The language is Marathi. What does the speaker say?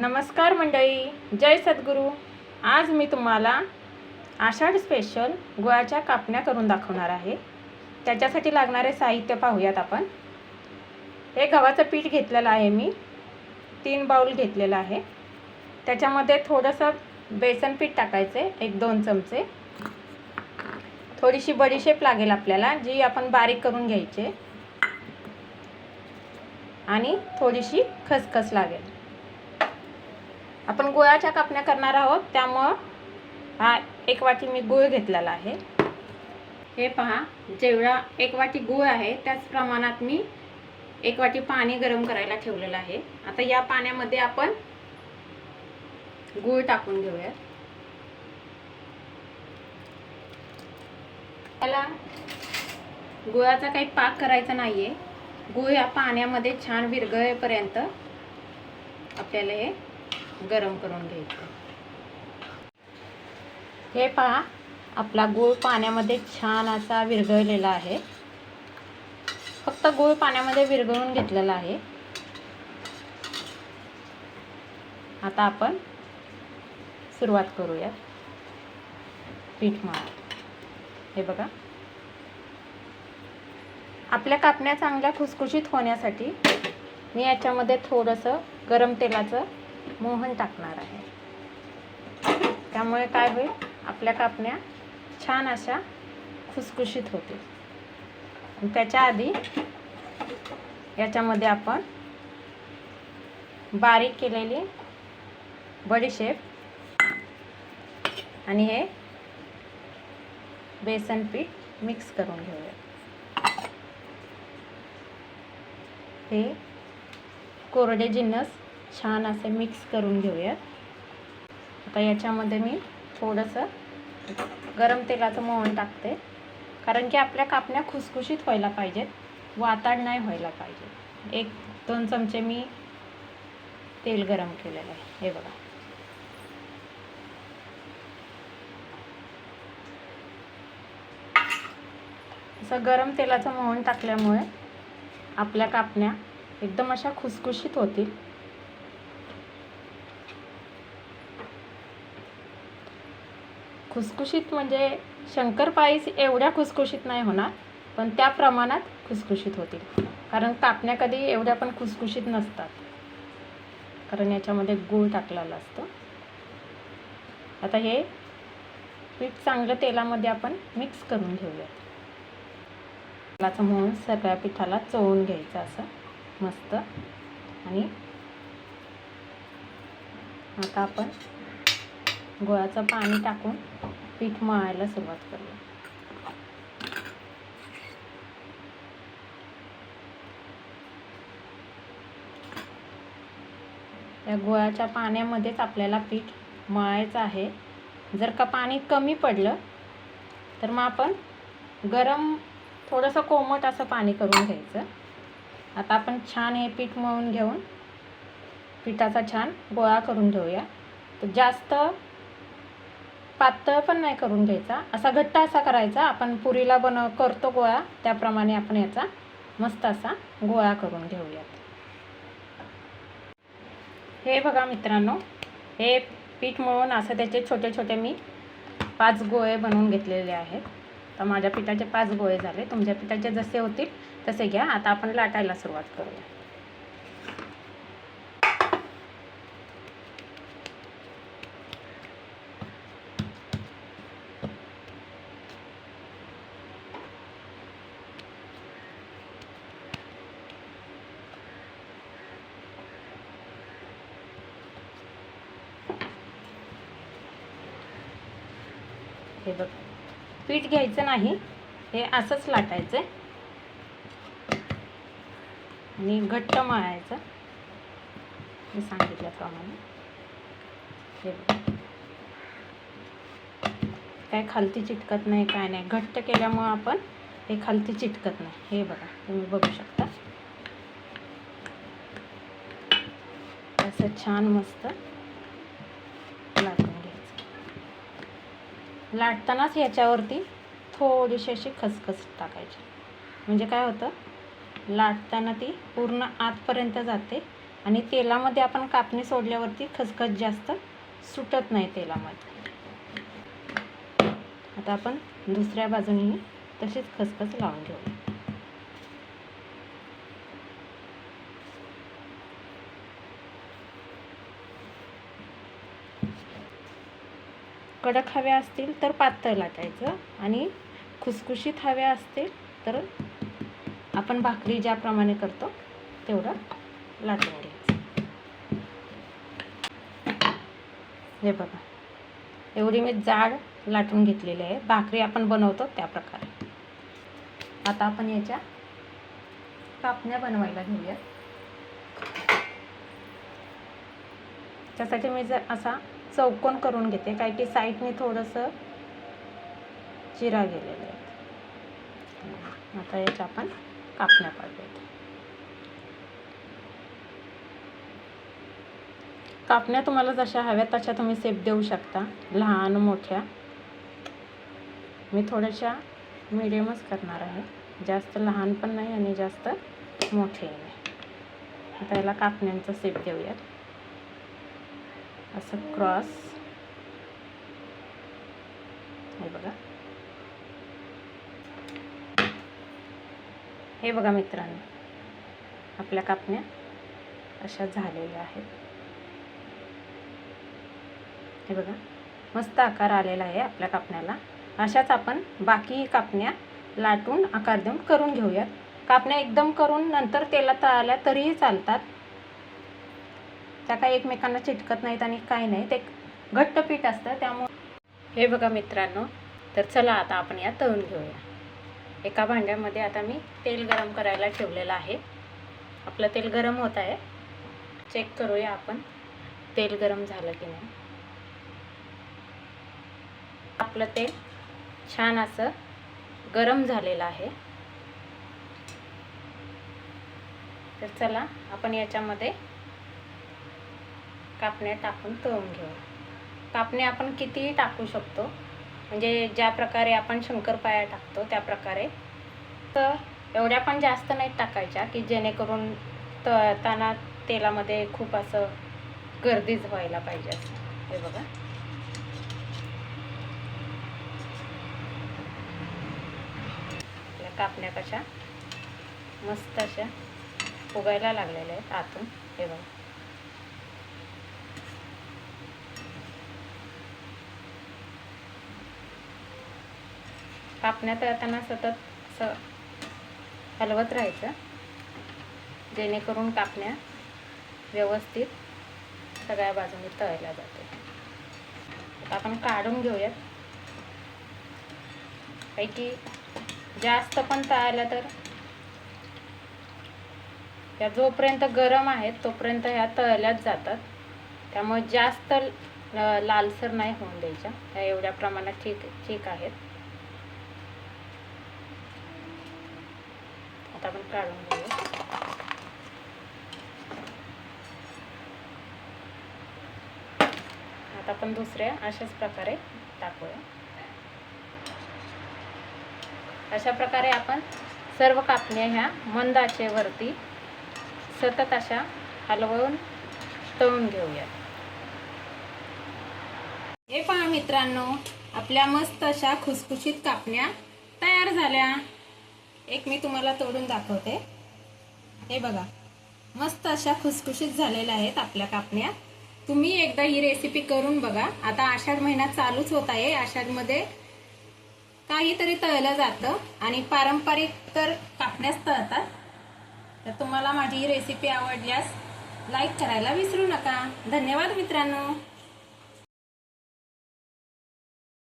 नमस्कार मंडळी जय सद्गुरू. आज मी तुम्हाला आषाढ स्पेशल गुळाच्या कापण्या करून दाखवणार आहे. त्याच्यासाठी लागणारे साहित्य पाहूयात आपण. हे गव्हाचं पीठ घेतलेलं आहे मी. तीन बाऊल घेतलेलं आहे. त्याच्यामध्ये थोडंसं बेसन पीठ टाकायचे एक दोन चमचे. थोडीशी बडीशेप लागेल आपल्याला जी आपण बारीक करून घ्यायची. आणि थोडीशी खसखस लागेल. आपण गुळाच्या कापण्या करणार आहोत त्यामुळं हा एक वाटी मी गुळ घेतलेला आहे. हे पहा जेवढा एक वाटी गुळ आहे त्याच प्रमाणात मी एक वाटी पाणी गरम करायला ठेवलेलं आहे. आता या पाण्यामध्ये आपण गुळ टाकून घेऊया. त्याला गुळाचा काही पाक करायचा नाही आहे गुळ या पाण्यामध्ये छान विरघळेपर्यंत आपल्याला हे गरम करून घ्यायचं. हे पहा आपला गूळ पाण्यामध्ये छान असा विरघळलेला आहे. फक्त गूळ पाण्यामध्ये विरघळून घेतलेला आहे. आता आपण सुरुवात करूया पीठ मार हे बघा. आपल्या कापण्या चांगल्या खुसखुशीत होण्यासाठी मी याच्यामध्ये थोडंसं गरम तेलाचं मोहन टाकणार आहे. त्यामुळे काय होईल? आपल्या कापण्या छान अशा खुसखुशीत होतील. त्याच्या आधी याच्यामध्ये आपण बारीक केलेली बडीशेप आणि हे बेसन पीठ मिक्स करून घेऊया. हे कोरडे जिन्नस छान असे मिक्स करून घेऊयात आता याच्यामध्ये मी थोडंसं गरम तेलाचं मोहन टाकते. कारण की आपल्या कापण्या खुसखुशीत व्हायला पाहिजेत. वाताड नाही व्हायला पाहिजे. एक दोन चमचे मी तेल गरम केलेलं आहे. हे बघा. असं गरम तेलाचं मोहन टाकल्यामुळे आपल्या कापण्या एकदम अशा खुसखुशीत होतील. खुसखुशीत म्हणजे शंकरपाळीस एवढ्या खुसखुशीत नाही होणार पण त्या प्रमाणात खुसखुशीत होतील. कारण कापण्या कधी एवढ्या पण खुसखुशीत नसतात. कारण याच्यामध्ये गूळ टाकलेला असतो. आता हे पीठ चांगलं तेलामध्ये आपण मिक्स करून घेऊयात. तेलाचं म्हणून सगळ्या पिठाला चोळून घ्यायचं असं मस्त. आणि आता आपण गुळाचं पाणी टाकून पीठ मळायला सुरुवात करूया. या गुळाच्या पाण्यामध्येच आपल्याला पीठ मळायचं आहे. जर का पाणी कमी पडलं तर मग आपण गरम थोडंसं कोमट असं पाणी करून घ्यायचं. आता आपण छान हे पीठ मळून घेऊन पिठाचा छान गोळा करून घेऊया. तर जास्त पातळ पण नाही करून घ्यायचा. असा घट्ट असा करायचा. आपण पुरीला बनव करतो गोळा. त्याप्रमाणे आपण याचा मस्त असा गोळा करून घेऊयात. हे बघा मित्रांनो हे पीठ मळून असं त्याचे छोटे छोटे मी पाच गोळे बनवून घेतलेले आहेत. तर माझ्या पिठाचे पाच गोळे झाले. तुमच्या पिठाचे जसे होतील तसे घ्या. आता आपण लाटायला सुरुवात करूया. हे बघ. पीठ घ्यायचं नाही. हे असंच लाटायचं आणि घट्ट मळायचं. मी सांगितल्याप्रमाणे हे बघ. काय खालती चिटकत नाही काय नाही. घट्ट केल्यामुळं आपण हे खालती चिटकत नाही. हे बघा. तुम्ही बघू शकता. असं छान मस्त लाटून घ्यायचं लाटतानाच ह्याच्यावरती थोडीशी अशी खसखस टाकायची. म्हणजे काय होतं? लाटताना ती पूर्ण आतपर्यंत जाते आणि तेलामध्ये आपण कापणी सोडल्यावरती खसखस जास्त सुटत नाही तेलामध्ये. आता आपण दुसऱ्या बाजूने तशीच खसखस लावून घेऊ कडक हव्या असतील तर पातळ लाटायचं आणि खुसखुशीत हव्या असतील तर आपण भाकरी ज्याप्रमाणे करतो तेवढं लाटून घ्यायचं. हे बघा. एवढी मी जाड लाटून घेतलेली आहे. भाकरी आपण बनवतो त्या प्रकारे. आता आपण याच्या कापण्या बनवायला घेऊया. त्यासाठी मी जर असा चौकोन करून घेते काय की साईडने थोडंसं चिरा गेलेलं आहे. आता याच्या आपण कापण्या पाडूयात. कापण्या तुम्हाला जशा हव्यात तशा तुम्ही सेप देऊ शकता लहान मोठ्या. मी थोड्याशा मिडियमच करणार आहे. जास्त लहान पण नाही आणि जास्त मोठे नाही. आता याला कापण्यांचा सेप देऊयात. असं क्रॉस. हे बघा. हे बघा मित्रांनो आपल्या कापण्या अशा झालेल्या आहेत. हे बघा मस्त आकार आलेला आहे आपल्या कापण्याला. अशाच आपण बाकी कापण्या लाटून आकार देऊन करून घेऊयात. कापण्या एकदम करून नंतर तेलात तळाल्या तरीही चालतात. त्या काही एकमेकांना चिटकत नाहीत आणि काही नाही. ते घट्ट पीठ असतं त्यामुळे हे बघा मित्रांनो तर चला आता आपण या तळून घेऊया. एका भांड्यामध्ये आता मी तेल गरम करायला ठेवलेलं आहे. आपलं तेल गरम होत आहे. चेक करूया आपण तेल गरम झालं की नाही. आपलं तेल छान असं गरम झालेलं आहे. तर चला आपण याच्यामध्ये कापण्या टाकून तळून घेऊ. कापण्या आपण कितीही टाकू शकतो. म्हणजे ज्या प्रकारे आपण शंकरपाया टाकतो त्या प्रकारे. तर एवढ्या पण जास्त नाही टाकायच्या की जेणेकरून तळताना तेलामध्ये खूप असं गर्दीच व्हायला पाहिजे असं. हे बघा. आपल्या कापण्या कशा मस्त अशा फुगायला लागलेल्या आहेत आतून. हे बघा. कापण्या तळताना सतत असं हलवत राहायचं. जेणेकरून कापण्या व्यवस्थित सगळ्या बाजूने तळल्या जाते आपण काढून घेऊयात. पैकी जास्त पण तळायला तर या जोपर्यंत गरम आहेत तोपर्यंत ह्या तळल्याच जातात. त्यामुळे जास्त लालसर नाही होऊन द्यायच्या. ह्या एवढ्या प्रमाणात ठीक ठीक आहेत. आपण काढून घेऊ आता आपण दुसऱ्या अशाच प्रकारे टाकूया. अशा प्रकारे आपण सर्व कापण्या ह्या मंद आचेवरती सतत अशा हलवून तळून घेऊया हे पहा मित्रांनो आपल्या मस्त अशा खुसखुशीत कापण्या तयार झाल्या. एक मी तुम्हाला तोडून दाखवते. हे बघा मस्त अशा खुसखुशीत झालेल्या आहेत आपल्या कापण्या. तुम्ही एकदा ही रेसिपी करून बघा. आता आषाढ महिना चालूच होत आहे. आषाढमध्ये काहीतरी तळलं जातं आणि पारंपरिक तर कापण्यास तळतात. तर तुम्हाला माझी ही रेसिपी आवडल्यास लाईक करायला विसरू नका. धन्यवाद मित्रांनो.